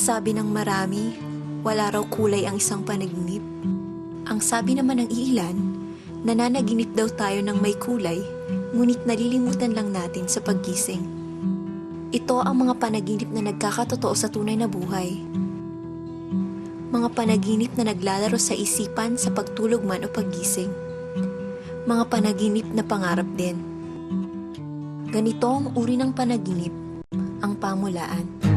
sabi ng marami, wala raw kulay ang isang panaginip. Ang sabi naman ng iilan, nananaginip daw tayo ng may kulay, ngunit nalilimutan lang natin sa paggising. Ito ang mga panaginip na nagkakatotoo sa tunay na buhay. Mga panaginip na naglalaro sa isipan sa pagtulog man o paggising. Mga panaginip na pangarap din. Ganito ang uri ng panaginip, ang pamulaan.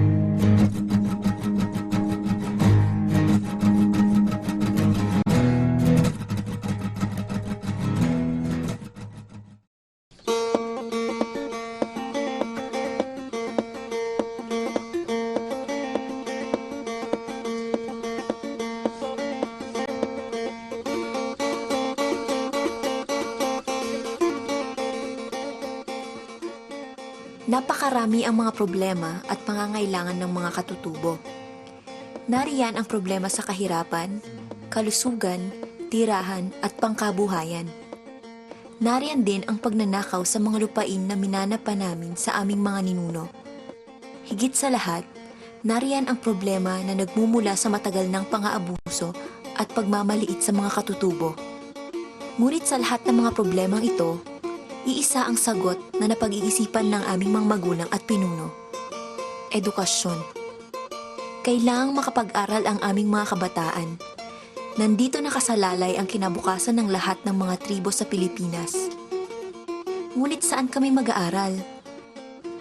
Napakarami ang mga problema at pangangailangan ng mga katutubo. Nariyan ang problema sa kahirapan, kalusugan, tirahan at pangkabuhayan. Nariyan din ang pagnanakaw sa mga lupain na minanapa namin sa aming mga ninuno. Higit sa lahat, nariyan ang problema na nagmumula sa matagal ng pang-aabuso at pagmamaliit sa mga katutubo. Ngunit sa lahat ng mga problemang ito, iisa ang sagot na napag-iisipan ng aming mga magulang at pinuno. Edukasyon. Kailangang makapag-aral ang aming mga kabataan. Nandito nakasalalay ang kinabukasan ng lahat ng mga tribo sa Pilipinas. Ngunit saan kami mag-aaral?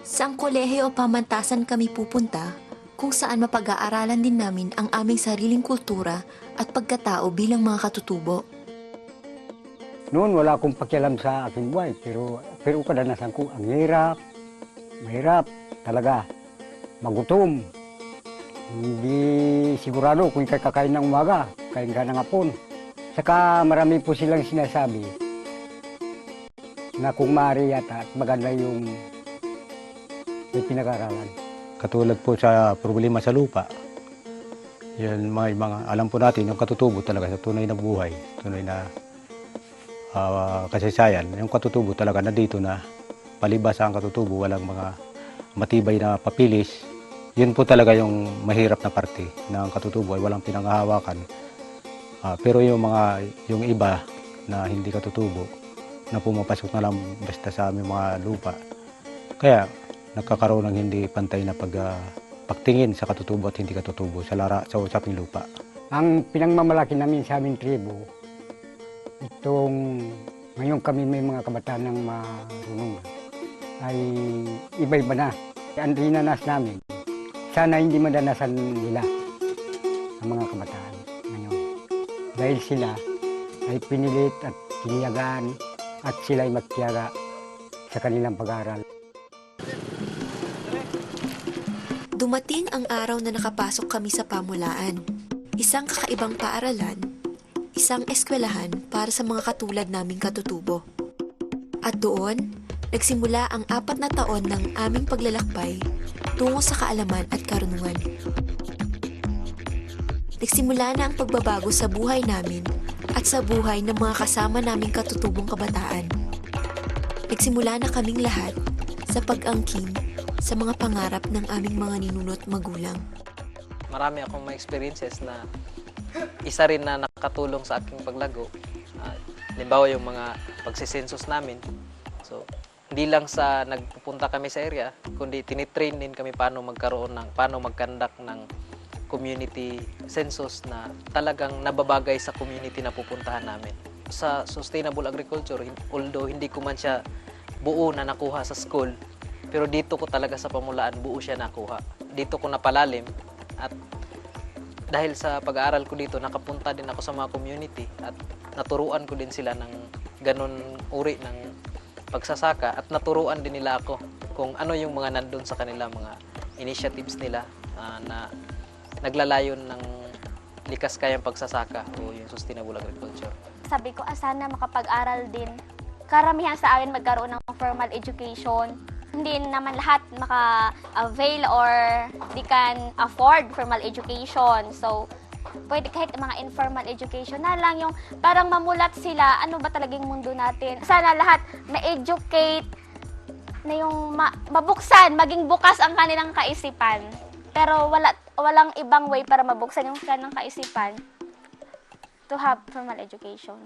Saang kolehe o pamantasan kami pupunta kung saan mapag-aaralan din namin ang aming sariling kultura at pagkatao bilang mga katutubo? Noon wala akong pakialam sa aking buhay, pero pero kadanasan ko ang hirap, mahirap talaga, magutom. Hindi sigurado kung kakain ng umaga, kain ka ng hapon. Saka marami po silang sinasabi na kung maaari yata at maganda yung may pinag-aralan. Katulad po sa problema sa lupa. Yan mga, mga alam po natin yung katutubo talaga sa tunay na buhay, tunay na ah, kasaysayan. Yung katutubo talaga na dito na palibas ang katutubo, walang mga matibay na papilis. Yun po talaga yung mahirap na parte ng katutubo ay walang pinanghahawakan. Ah, pero yung mga yung iba na hindi katutubo na pumapasok na lang basta sa aming mga lupa. Kaya nagkakaroon ng hindi pantay na pag, ah, pagtingin sa katutubo at hindi katutubo sa lara sa usaping lupa. Ang pinangmamalaki namin sa aming tribo, itong ngayon kami may mga kabataan ng marunong ay iba-iba na. Ang rinanas namin, sana hindi madanasan nila ang mga kabataan ngayon. Dahil sila ay pinilit at tiniyagaan at sila ay magtiyaga sa kanilang pag-aaral. Dumating ang araw na nakapasok kami sa pamulaan. Isang kakaibang paaralan, isang eskwelahan para sa mga katulad naming katutubo. At doon, nagsimula ang apat na taon ng aming paglalakbay tungo sa kaalaman at karunungan. Nagsimula na ang pagbabago sa buhay namin at sa buhay ng mga kasama naming katutubong kabataan. Nagsimula na kaming lahat sa pag-angkin sa mga pangarap ng aming mga ninunot magulang. marami akong mga experiences na isa rin na nakatulong sa aking paglago. Uh, yung mga pagsisensus namin. So, hindi lang sa nagpupunta kami sa area, kundi tinitrain din kami paano magkaroon ng, paano mag-conduct ng community census na talagang nababagay sa community na pupuntahan namin. Sa sustainable agriculture, although hindi ko man siya buo na nakuha sa school, pero dito ko talaga sa pamulaan, buo siya nakuha. Dito ko napalalim at dahil sa pag-aaral ko dito, nakapunta din ako sa mga community at naturuan ko din sila ng ganun uri ng pagsasaka at naturuan din nila ako kung ano yung mga nandun sa kanila mga initiatives nila ah, na naglalayon ng likas kayang pagsasaka o yung sustainable agriculture. Sabi ko, ah, sana makapag-aral din. Karamihan sa amin magkaroon ng formal education. Hindi naman lahat maka-avail or di can afford formal education. So, pwede kahit mga informal education na lang yung parang mamulat sila ano ba talagang mundo natin. Sana lahat ma-educate na yung ma- mabuksan, maging bukas ang kanilang kaisipan. Pero wala walang ibang way para mabuksan yung kanang kaisipan to have formal education.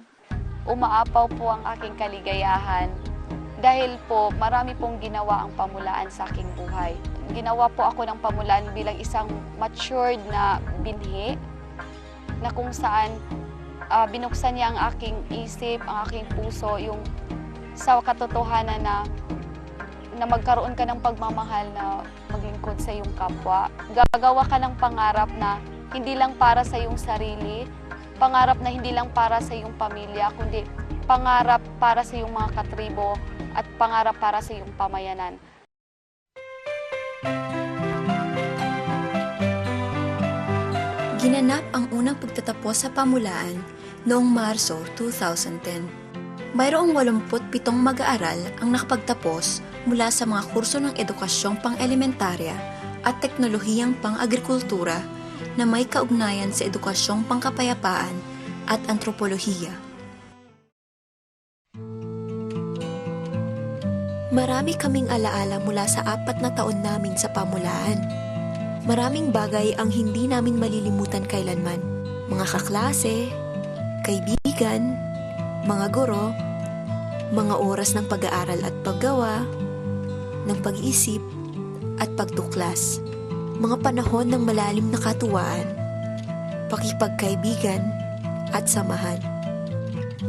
umaapaw po ang aking kaligayahan dahil po marami pong ginawa ang pamulaan sa aking buhay. Ginawa po ako ng pamulaan bilang isang matured na binhi na kung saan ah, binuksan niya ang aking isip, ang aking puso, yung sa katotohanan na na magkaroon ka ng pagmamahal na maglingkod sa iyong kapwa. Gagawa ka ng pangarap na hindi lang para sa iyong sarili, pangarap na hindi lang para sa iyong pamilya, kundi pangarap para sa iyong mga katribo at pangarap para sa iyong pamayanan. Ginanap ang unang pagtatapos sa pamulaan noong Marso 2010. Mayroong 87 mag-aaral ang nakapagtapos mula sa mga kurso ng edukasyong pang-elementarya at teknolohiyang pang-agrikultura na may kaugnayan sa edukasyong pangkapayapaan at antropolohiya. Marami kaming alaala mula sa apat na taon namin sa pamulaan. Maraming bagay ang hindi namin malilimutan kailanman. Mga kaklase, kaibigan, mga guro, mga oras ng pag-aaral at paggawa, ng pag-iisip at pagtuklas. Mga panahon ng malalim na katuwaan, pakipagkaibigan at samahan.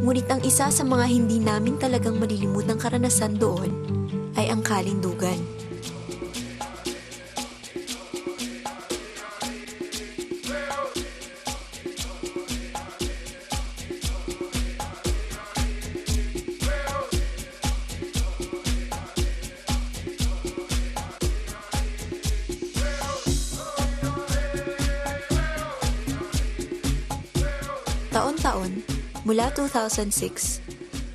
Ngunit ang isa sa mga hindi namin talagang malilimutang karanasan doon ay ang kalindugan. Taon-taon, mula 2006,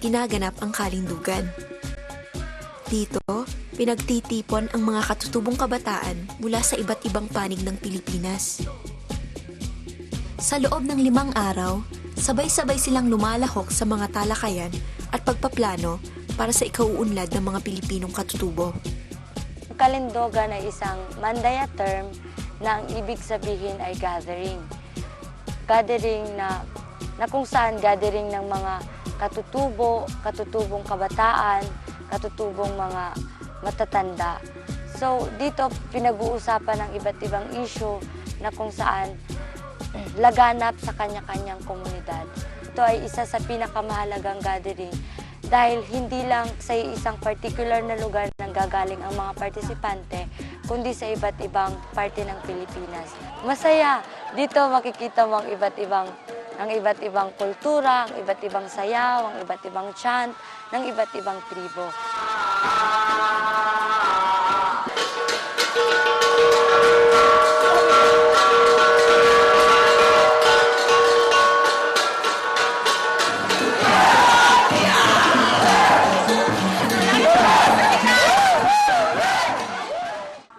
ginaganap ang kalindugan. Dito, pinagtitipon ang mga katutubong kabataan mula sa iba't ibang panig ng Pilipinas. Sa loob ng limang araw, sabay-sabay silang lumalahok sa mga talakayan at pagpaplano para sa ikauunlad ng mga Pilipinong katutubo. Kalindogan ay isang mandaya term na ang ibig sabihin ay gathering. Gathering na, na kung saan gathering ng mga katutubo, katutubong kabataan, katutubong mga matatanda. So dito pinag-uusapan ng iba't ibang issue na kung saan laganap sa kanya-kanyang komunidad. Ito ay isa sa pinakamahalagang gathering dahil hindi lang sa isang particular na lugar nang gagaling ang mga partisipante, kundi sa iba't ibang parte ng Pilipinas. Masaya! Dito makikita mo ang iba't ibang ang iba't ibang kultura, ang iba't ibang sayaw, ang iba't ibang chant, ng iba't ibang tribo.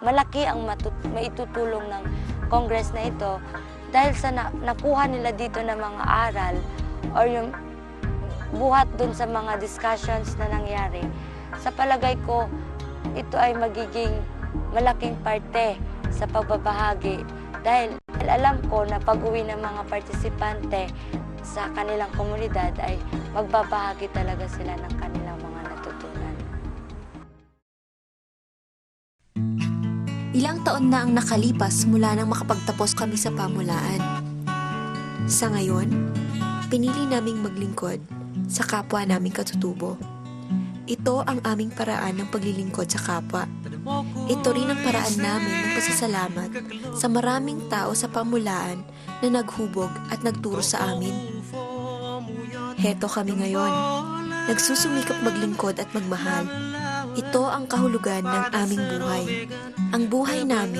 malaki ang matut- maitutulong ng Congress na ito dahil sa na- nakuha nila dito ng mga aral or yung buhat dun sa mga discussions na nangyari. Sa palagay ko, ito ay magiging malaking parte sa pagbabahagi dahil alam ko na pag-uwi ng mga partisipante sa kanilang komunidad ay magbabahagi talaga sila ng kanilang Ilang taon na ang nakalipas mula nang makapagtapos kami sa pamulaan. Sa ngayon, pinili naming maglingkod sa kapwa naming katutubo. Ito ang aming paraan ng paglilingkod sa kapwa. Ito rin ang paraan namin ng pasasalamat sa maraming tao sa pamulaan na naghubog at nagturo sa amin. Heto kami ngayon, nagsusumikap maglingkod at magmahal. Ito ang kahulugan ng aming buhay. Ang buhay namin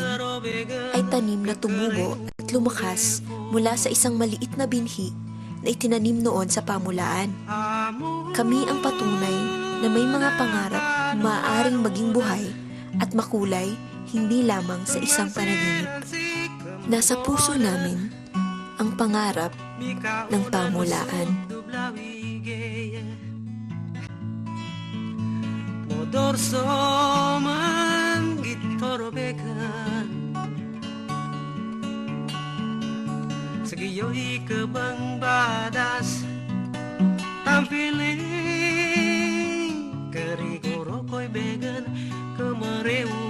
ay tanim na tumubo at lumakas mula sa isang maliit na binhi na itinanim noon sa pamulaan. Kami ang patunay na may mga pangarap maaaring maging buhay at makulay hindi lamang sa isang panaginip. Nasa puso namin ang pangarap ng pamulaan. dorso man dorsoman segi Segiyoi kebang badas Tampilin kerigorokoi begen kemereu